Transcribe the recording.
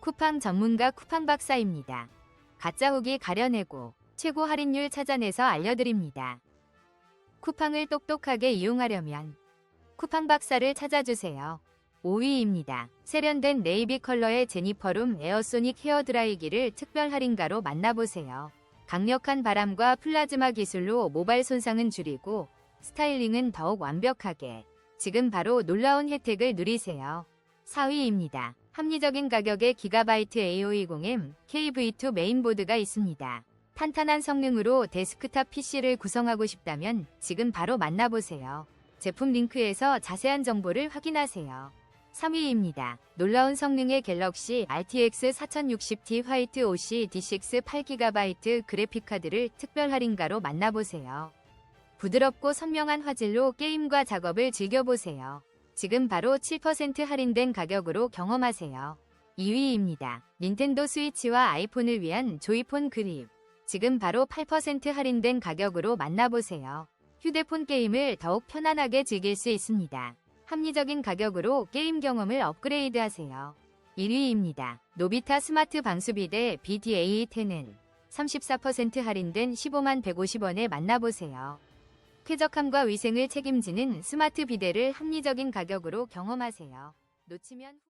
쿠팡 전문가 쿠팡 박사입니다. 가짜 후기 가려내고 최고 할인율 찾아내서 알려드립니다. 쿠팡을 똑똑하게 이용하려면 쿠팡 박사를 찾아주세요. 5위입니다. 세련된 네이비 컬러의 제니퍼룸 에어소닉 헤어드라이기를 특별 할인가로 만나보세요. 강력한 바람과 플라즈마 기술로 모발 손상은 줄이고 스타일링은 더욱 완벽하게 지금 바로 놀라운 혜택을 누리세요. 4위입니다. 합리적인 가격에 기가바이트 A520M KV2 메인보드가 있습니다. 탄탄한 성능으로 데스크탑 PC를 구성하고 싶다면 지금 바로 만나보세요. 제품 링크에서 자세한 정보를 확인하세요. 3위입니다. 놀라운 성능의 갤럭시 RTX 4060Ti 화이트 OC D6 8GB 그래픽카드를 특별 할인가로 만나보세요. 부드럽고 선명한 화질로 게임과 작업을 즐겨보세요. 지금 바로 7% 할인된 가격으로 경험하세요. 2위입니다. 닌텐도 스위치와 아이폰을 위한 조이폰 그립. 지금 바로 8% 할인된 가격으로 만나보세요. 휴대폰 게임을 더욱 편안하게 즐길 수 있습니다. 합리적인 가격으로 게임 경험을 업그레이드 하세요. 1위입니다. 노비타 스마트 방수비대 BDA10은 34% 할인된 15만 150원에 만나보세요. 쾌적함과 위생을 책임지는 스마트 비데를 합리적인 가격으로 경험하세요. 놓치면